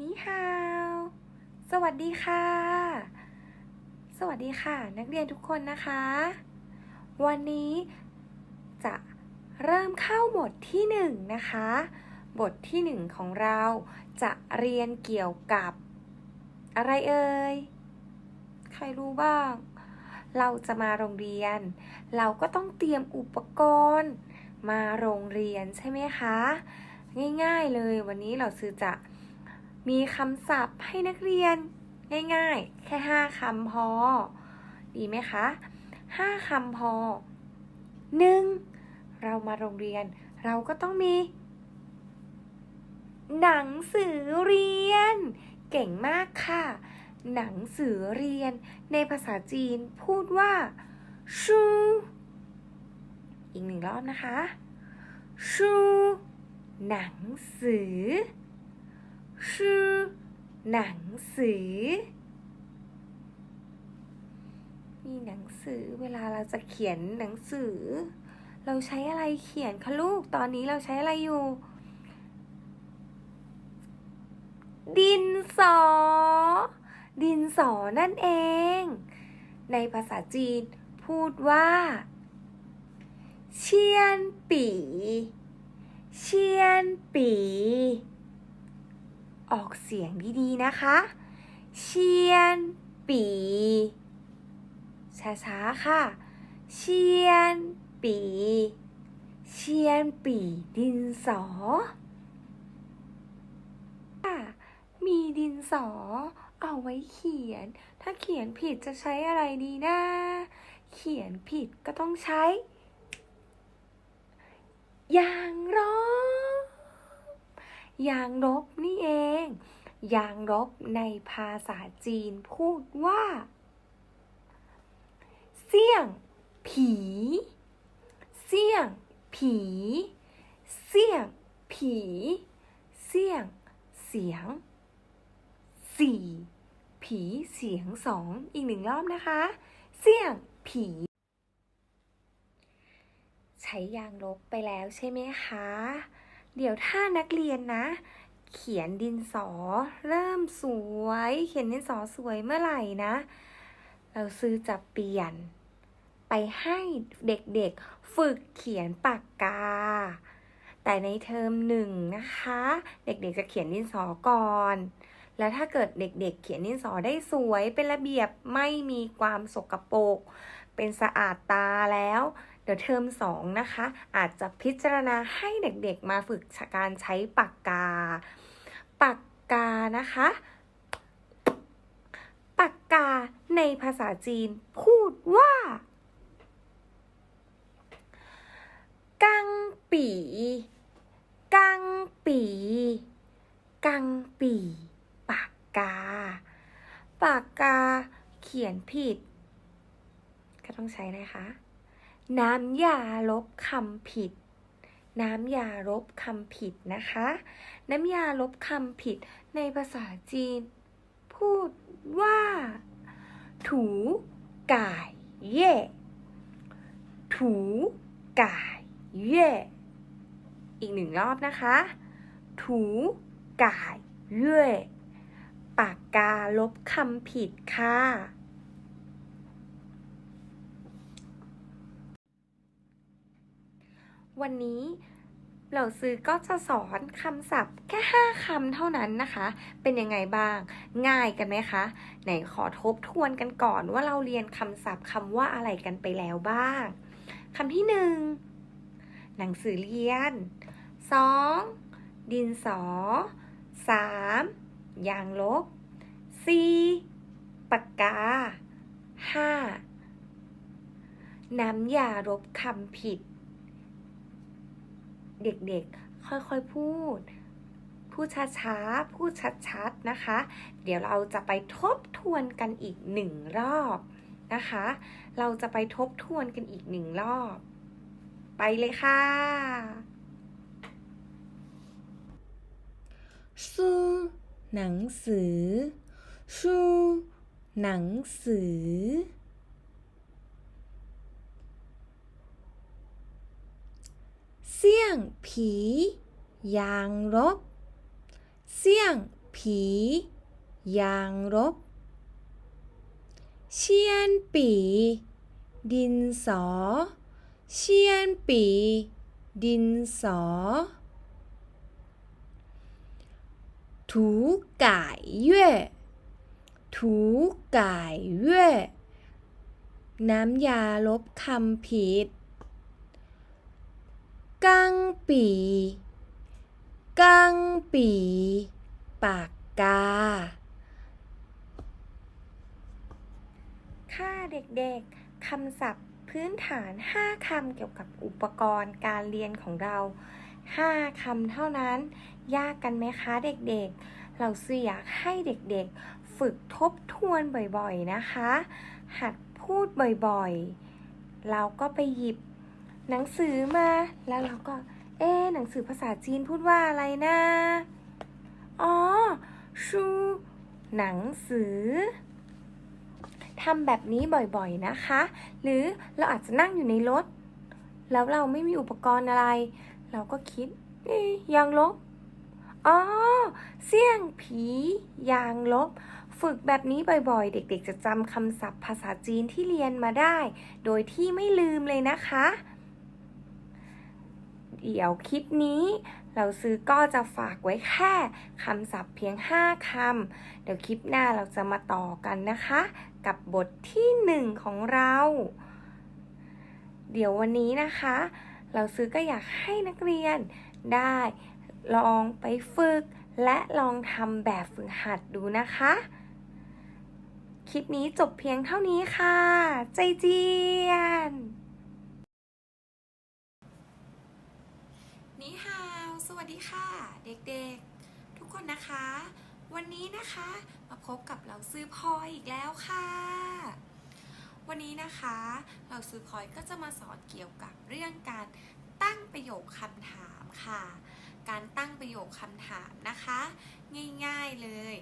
นี่ฮาว สวัสดีค่ะ สวัสดีค่ะ นักเรียนทุกคนนะคะ วันนี้จะเริ่มเข้าบทที่หนึ่งนะคะ บทที่หนึ่งของเราจะเรียนเกี่ยวกับ อะไรเอ่ย ใครรู้บ้าง เราจะมาโรงเรียน เราก็ต้องเตรียมอุปกรณ์ มาโรงเรียนใช่ไหมคะ ง่ายๆเลยวันนี้เราซื้อจะ มีคำศัพท์ให้นักเรียน ง่ายๆ แค่ห้าคำพอ ดีไหมคะห้าคำพอหนึ่งเรามาโรงเรียน เราก็ต้องมี หนังสือเรียน เก่งมากค่ะ หนังสือเรียน ในภาษาจีนพูดว่า ชูอีกหนึ่งรอบนะคะ ชู หนังสือ ชูหนังสือ มีหนังสือเวลาเราจะเขียนหนังสือ เราใช้อะไรเขียนคะลูก ตอนนี้เราใช้อะไรอยู่ ดินสอ ดินสอนั่นเอง ในภาษาจีนพูดว่าเชียนปีเชียนปี ออกเสียงดีๆนะคะ เชียน ปี ช้าๆ ค่ะ เชียน ปี เชียนปีดินสอค่ะมีดินสอ เอาไว้เขียน ถ้าเขียนผิดจะใช้อะไรดีนะ เขียนผิดก็ต้องใช้ ยางลบยางลบเอ ง ยางลบในภาษาจีนพูดว่า เสี่ยง ผี เสี่ยง ผี เสี่ยง ผี เสี่ยง เสียง สี่ ผีเสียงสองอีกหนึ่งรอบนะคะ เสี่ยง ผีใช้ยางลบไปแล้วใช่ไหมคะ เดี๋ยวถ้านักเรียนนะ เขียนดินสอ เริ่มสวย เขียนดินสอสวยเมื่อไหร่นะ เราซื้อจะเปลี่ยน ไปให้เด็กๆฝึกเขียนปากกา แต่ในเทอมหนึ่งนะคะ เด็กๆจะเขียนดินสอก่อนแล้วถ้าเกิดเด็กๆ เขียนดินสอได้สวยเป็นระเบียบไม่มีความสกปรกเป็นสะอาดตาแล้ว เดี๋ยวเทอมสองนะคะ อาจจะพิจารณาให้เด็กๆมาฝึกการใช้ปากกา ปากกานะคะ ปากกาในภาษาจีนพูดว่ากังปีกังปีกังปีปากกา ปากกาเขียนผิด ก็ต้องใช้นะคะ น้ำยาลบคำผิด น้ำยาลบคำผิดนะคะ น้ำยาลบคำผิดในภาษาจีน พูดว่า ถูก่ายเย่ถูก่ายเย่อีกหนึ่งรอบนะคะ ถูก่ายเย่ปากกาลบคำผิดค่ะ วันนี้เราซื้อก็จะสอนคำศัพท์แค่ 5คำเท่านั้นนะคะ เป็นยังไงบ้าง ง่ายกันไหมคะ ไหนขอทบทวนกันก่อนว่าเราเรียนคำศัพท์คำว่าอะไรกันไปแล้วบ้างคำที่หนึ่งหนังสือเรียน 2. ดินสอ 3. ยางลบ 4. ปากกา 5. น้ำยาลบคำผิด เด็กๆ ค่อยๆพูด พูดช้าๆ พูดชัดๆ นะคะ เดี๋ยวเราจะไปทบทวนกันอีกหนึ่งรอบนะคะ เราจะไปทบทวนกันอีกหนึ่งรอบ ไปเลยค่ะสู้หนังสือสู้หนังสือ เสี่ย งผี ยางลบเสี่ยงผี ยางลบเชียนปี ดินสอ เชียนปี ดินสอ ถูก่ายเย่ถูก่ายเย่น้ำยาลบคำผิด กังปี กังปี ปากกา ค่ะเด็กๆ คำศัพท์พื้นฐาน 5 คำเกี่ยวกับอุปกรณ์การเรียนของเรา 5 คำเท่านั้น ยากกันไหมคะเด็กๆ เราซื้ออยากให้เด็กๆ ฝึกทบทวนบ่อยๆนะคะ หัดพูดบ่อยๆ เราก็ไปหยิบ หนังสือมา แล้วเราก็ เอ๊หนังสือภาษาจีนพูดว่าอะไรนะ อ๋อ ชู หนังสือทำแบบนี้บ่อยๆนะคะ หรือเราอาจจะนั่งอยู่ในรถ แล้วเราไม่มีอุปกรณ์อะไร เราก็คิดเอ๊ะยางลบ อ๋อ เสี่ยงผี ยางลบ ฝึกแบบนี้บ่อยๆ เด็กๆ จะจำคำศัพท์ภาษาจีนที่เรียนมาได้ โดยที่ไม่ลืมเลยนะคะ เดี๋ยวคลิปนี้ เราซื้อก็จะฝากไว้แค่คำศัพท์เพียง 5 คำ เดี๋ยวคลิปหน้าเราจะมาต่อกันนะคะ กับบทที่หนึ่งของเรา เดี๋ยววันนี้นะคะ เราซื้อก็อยากให้นักเรียนได้ลองไปฝึก และลองทำแบบฝึกหัดดูนะคะ คลิปนี้จบเพียงเท่านี้ค่ะ ใจเจียนฮาว สวัสดีค่ะ เด็กๆ ทุกคนนะคะ วันนี้นะคะมาพบกับเราซื้อพลอยอีกแล้วค่ะ วันนี้นะคะ เราซื้อพลอยก็จะมาสอนเกี่ยวกับเรื่องการตั้งประโยคคำถามค่ะ การตั้งประโยคคำถามนะคะ ง่ายๆเลย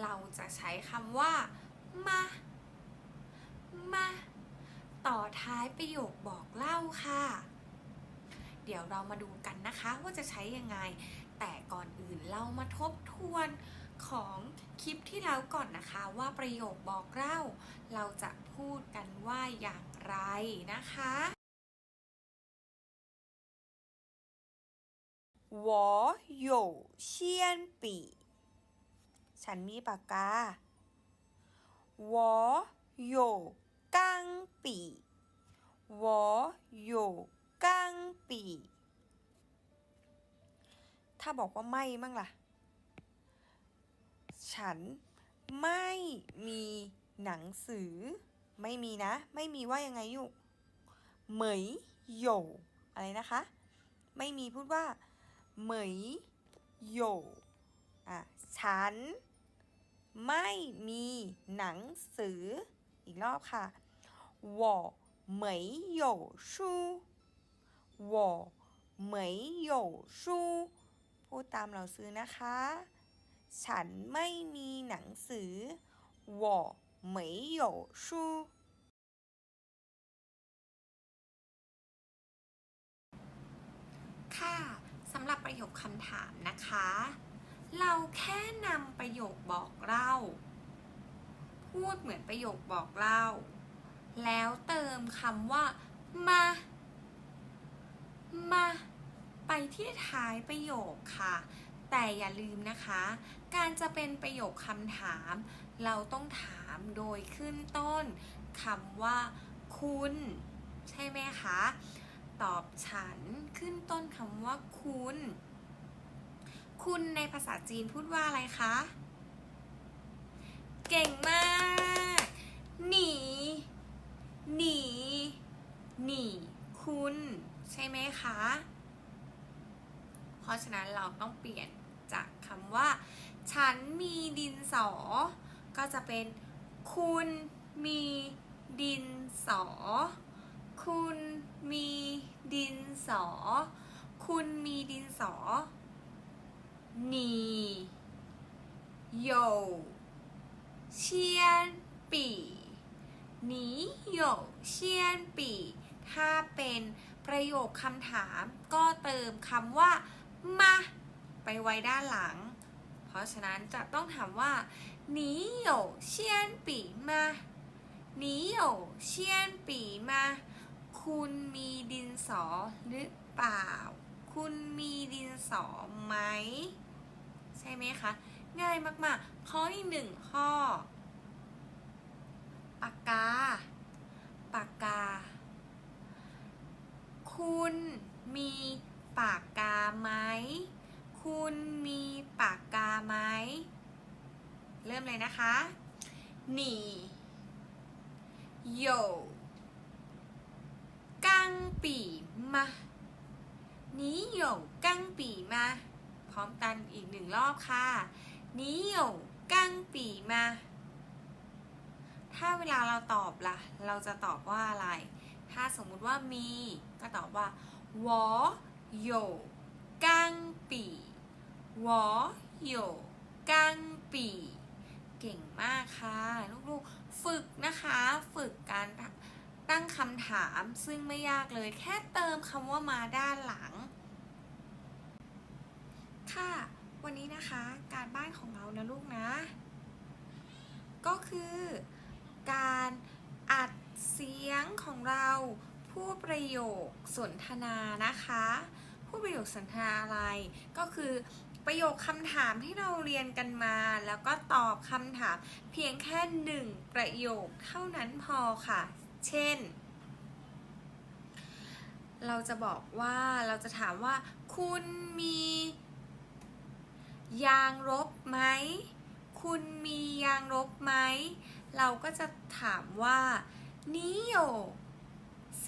เราจะใช้คำว่ามามาต่อท้ายประโยคบอกเล่าค่ะ เดี๋ยวเรามาดูกันนะคะว่าจะใช้ยังไง แต่ก่อนอื่นเรามาทบทวนของคลิปที่แล้วก่อนนะคะ ว่าประโยคบอกเล่า เราจะพูดกันว่าอย่างไรนะคะ 我有铅笔ฉันมีปากกา我有 บอกว่าไม่มั่งล่ะ ฉันไม่มีหนังสือ ไม่มีนะ ไม่มีว่ายังไงอยู่เหมยโยอะไรนะคะ ไม่มีพูดว่า เหมยโยอ่ะ ฉัน ไม่มีหนังสือ อีกรอบค่ะ我没有书我没有书 พูดตามเราซื้อนะคะ ฉันไม่มีหนังสือ我没有书 ค่ะสำหรับประโยคคำถามนะคะ เราแค่นำประโยคบอกเล่า พูดเหมือนประโยคบอกเล่า แล้วเติมคำว่า มา มา ไปที่ท้ายประโยคค่ะ แต่อย่าลืมนะคะ การจะเป็นประโยคคำถาม เราต้องถามโดยขึ้นต้นคำว่า คุณ ใช่ไหมคะ ตอบฉันขึ้นต้นคำว่า คุณ คุณในภาษาจีนพูดว่าอะไรคะ เก่งมาก หนี หนี หนี คุณ ใช่ไหมคะ ราะฉะนั้นเราต้องเปลี่ยนจากคำว่า ฉันมีดินสอ ก็จะเป็น คุณมีดินสอ คุณมีดินสอ คุณมีดินสอหนีโยเชียนปีหนีโยเชียนปีถ้าเป็นประโยคคำถามก็เติมคำว่า มา ไปไว้ด้านหลัง เพราะ ราะฉะนั้นจะต้องถามว่า你有铅笔吗你有铅笔吗คุณมีดินสอหรือเปล่า คุณมีดินสอไหม ใช่ไหมคะ ง่ายมาก ๆ ข้อที่หนึ่งข้อ ปากกา ปากกา คุณมี ปากกาไหม คุณมีปากกาไหม เริ่มเลยนะคะหนีโยกังปีมาหนี่โยกังปีมา พร้อมกันอีกหนึ่งรอบค่ะหนี่โยกังปีมา ถ้าเวลาเราตอบละ่ะ เราจะตอบว่าอะไร ถ้าสมมุติว่ามี ก็ตอบว่าวอ 有钢笔我有钢笔เก่งมากค่ะ ลูกๆ ฝึกนะคะ ฝึกการตั้งคำถามซึ่งไม่ยากเลย แค่เติมคำว่ามาด้านหลัง ค่ะ วันนี้นะคะการบ้านของเรานะลูกนะ ก็คือการอัดเสียงของเรา พูดประโยคสนทนานะคะ พูดประโยคสนทนาอะไรก็คือประโยคคำถามที่เราเรียนกันมา แล้วก็ตอบคำถามเพียงแค่หนึ่งประโยคเท่านั้นพอค่ะ เช่น เราจะบอกว่าเราจะถามว่า คุณมี ยางลบไหม คุณมียางลบไหม เราก็จะถามว่า你有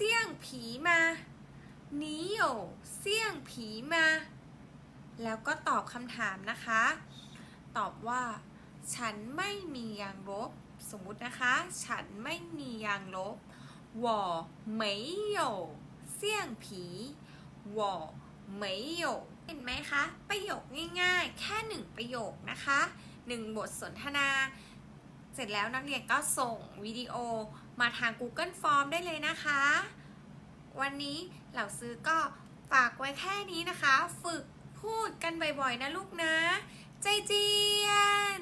เสี่ยงผีมา你有เสี่ยงผีมา แล้วก็ตอบคำถามนะคะ ตอบว่า ฉันไม่มียางลบ สมมุตินะคะ ฉันไม่มียางลบ我没有เสี่ยงผี我没有เห็นไหมคะ ประโยคง่ายๆ แค่หนึ่งประโยคนะคะหนึ่งบทสนทนา เสร็จแล้วนักเรียนก็ส่งวิดีโอ มาทาง Google Form ได้เลยนะคะ วันนี้เหล่าซื้อก็ฝากไว้แค่นี้นะคะ ฝึกพูดกันบ่อยๆนะลูกนะ ใจเจียน